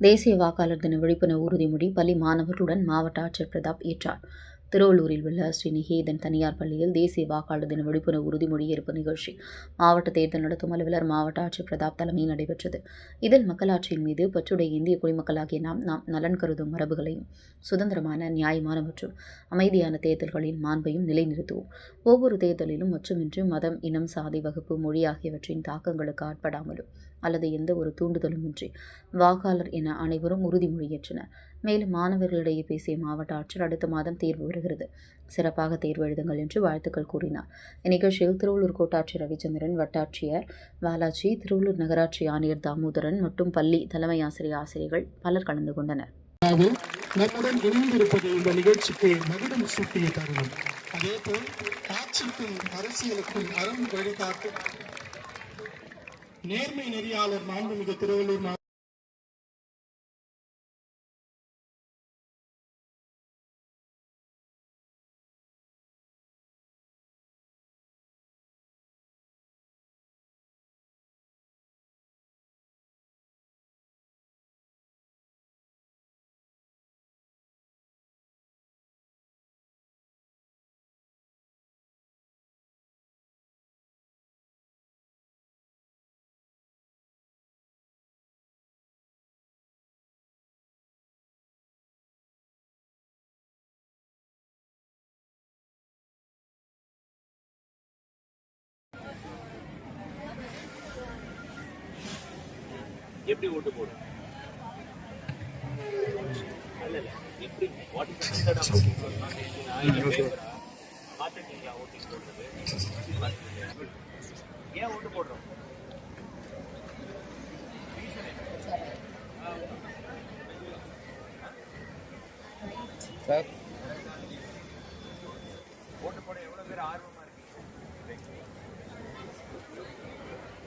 தேசிய வாக்காளர் தின விழிப்புணர்வு உறுதிமொழி பள்ளி மாணவர்களுடன் மாவட்ட ஆட்சியர் பிரதாப் ஏற்றார். திருவள்ளூரில் உள்ள ஸ்ரீ நிகேதன் தனியார் பள்ளியில் தேசிய வாக்காளர் தின விழிப்புணர்வு உறுதிமொழியேற்பு நிகழ்ச்சி. மாவட்ட தேர்தல் நடத்தும் அலுவலர் மாவட்ட ஆட்சியர் பிரதாப் தலைமையில் நடைபெற்றது. இதில் மக்களாட்சியின் மீது பற்றுடைய இந்திய குடிமக்களாகிய நாம் நாம் நலன் கருதும் மரபுகளையும் சுதந்திரமான நியாயமான மற்றும் அமைதியான தேர்தல்களின் மாண்பையும் நிலைநிறுத்துவோம். ஒவ்வொரு தேர்தலிலும் மற்றுமின்றி மதம் இனம் சாதி வகுப்பு மொழி ஆகியவற்றின் தாக்கங்களுக்கு ஆட்படாமலும் அல்லது எந்த ஒரு தூண்டுதலுமின்றி வாக்காளர் என அனைவரும் உறுதிமொழியேற்றனர். மேலும் மாணவர்களிடையே பேசிய மாவட்ட ஆட்சியர் அடுத்த மாதம் தேர்வு வருகிறது. சிறப்பாக தேர்வு எழுதுங்கள் என்று வாழ்த்துக்கள் கூறினார். இந்நிகழ்ச்சியில் திருவள்ளூர் கோட்டாட்சியர் ரவிச்சந்திரன் வட்டாட்சியர் பாலாஜி திருவள்ளூர் நகராட்சி ஆணையர் தாமோதரன் மற்றும் பள்ளி தலைமை ஆசிரியர் ஆசிரியர்கள் பலர் கலந்து கொண்டனர். நம்முடன் இணைந்திருப்பது இந்த நிகழ்ச்சிக்கு மகுடம் சூட்டிய தருணம் அதேபோல் ஆட்சிக்கும் அரசியலுக்கும் அறம் வழிகாட்டு. நேர்மை நெறியாளர் மாண்புமிகு திருவள்ளூர் எப்படி ஓட்டு போடும் இல்ல இல்ல எப்படி? வாட் இஸ் பார்த்துருக்கீங்களா ஓட்டிங் போடுறது? ஏன் ஓட்டு போடுறோம்? சார். ஓட்டு போட எவ்வளவு பேர் ஆர்வமா இருக்கீங்க?